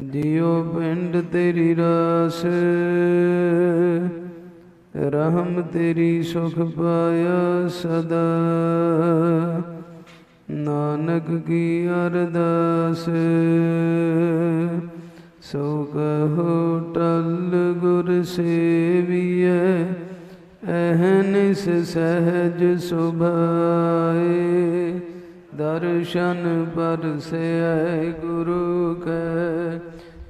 ਜਿਉ ਪਿੰਡ ਤੇਰੀ ਰਾਸ, ਰਹਿਮ ਤੇਰੀ ਸੁਖ ਪਾਇਆ ਸਦਾ। ਨਾਨਕ ਕੀ ਅਰਦਾਸ, ਸੋ ਕਹੋ ਟਲ ਗੁਰ ਸੇਵੀਐ, ਅਹਨਿਸ ਸਹਿਜ ਸੁਭਾਏ। ਦਰਸ਼ਨ ਪਰਸੈ ਗੁਰੂ ਕੈ,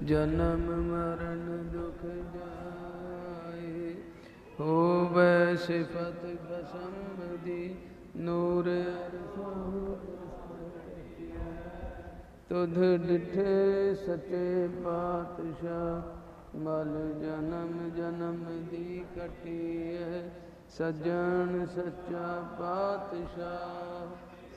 ਜਨਮ ਮਰਨ ਦੁਖ ਜਾਏ। ਹੋਵੈ ਸਿਫਤ ਖਸਮ ਦੀ ਨੂਰ ਅਰਸੋਂ ਤੁਧ ਡਿਠੇ ਸਚੇ ਪਾਤਸ਼ਾਹ, ਮਲ ਜਨਮ ਜਨਮ ਦੀ ਕਟਿਐ ਸਜਣ ਸੱਚਾ ਪਾਤਸ਼ਾਹ।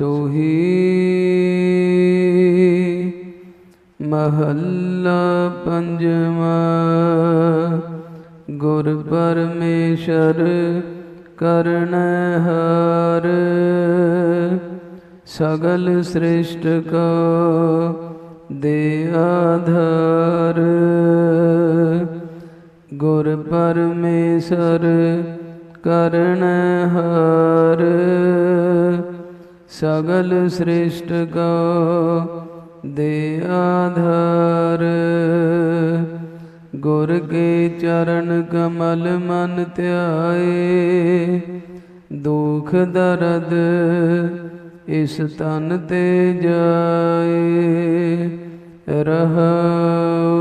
ਸੋਹੀ ਮਹੱਲਾ ਪੰਜਵਾ, ਗੁਰ ਪਰਮੇਸ਼ਰ ਕਰਣ ਹਾਰ। ਸਗਲ ਸ੍ਰਿਸ਼ਟ ਕੋ ਦੇ ਆਧਾਰ। ਗੁਰ ਪਰਮੇਸ਼ਰ ਕਰਣ ਹਾਰ। ਸਗਲ ਸ੍ਰਿਸ਼ਟ ਕੋ ਦੇ ਆਧਾਰ। ਗੁਰ ਕੇ ਚਰਨ ਕਮਲ ਮਨ ਧਿਆਏ, ਦੁਖ ਦਰਦ ਇਸ ਤਨ ਤੇ ਜਾਏ। ਰਹਾਉ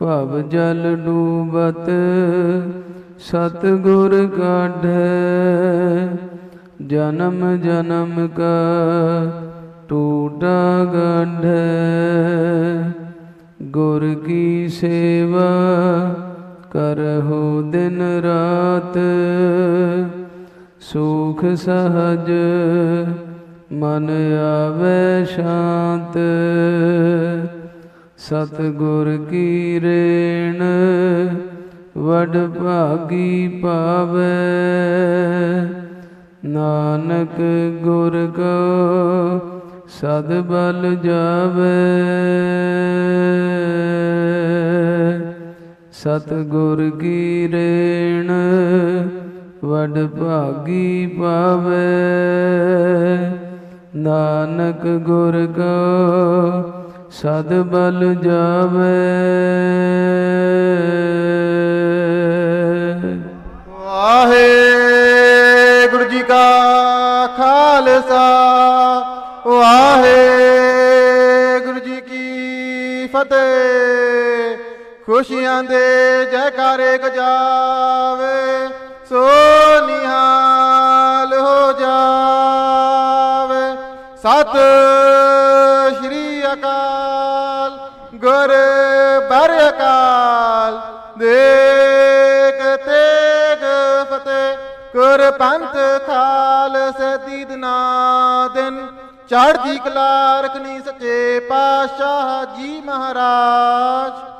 ਭਵ ਜਲ ਡੂਬਤ ਸਤ ਗੁਰ ਕਾਢੈ। ਜਨਮ ਜਨਮ ਕਾ ਟੂਟਾ ਗੰਢ। ਗੁਰ ਕੀ ਸੇਵਾ ਕਰਹੁ ਦਿਨ ਰਾਤ। ਸੁਖ ਸਹਜ ਮਨ ਆਵੇ ਸ਼ਾਂਤ। ਸਤ ਗੁਰ ਕੀ ਰੇਣ ਵਡ ਭਾਗੀ ਪਾਵੇ। ਨਾਨਕ ਗੁਰ ਕੋ ਸਦ ਬਲ ਜਾਵੇ। ਸਤ ਗੁਰ ਕੀ ਰੇਣ ਵਡ ਭਾਗੀ ਪਾਵੇ। ਨਾਨਕ ਗੁਰ ਕੋ ਸਦ ਬਲ ਜਾਵੇ। ਖਾਲਸਾ ਵਾਹਿਗੁਰੂ ਜੀ ਕੀ ਫਤਿਹ। ਖੁਸ਼ੀਆਂ ਦੇ ਜੈਕਾਰੇ ਗਜਾਵੇ ਸੋ ਨਿਹਾਲ ਹੋ ਜਾਵੇ। ਸਤ ਸ਼੍ਰੀ ਅਕਾਲ, ਗੁਰ ਬਰ ਅਕਾਲ। ਦੇਖ ਤੇਗ ਫਤਿਹ, ਗੁਰ ਪੰਥ ਖਾ ਦਿਨ ਚੜ੍ਹਦੀ ਕਲਾ ਰਖਣੀ ਸੱਚੇ ਪਾਤਸ਼ਾਹ ਜੀ ਮਹਾਰਾਜ।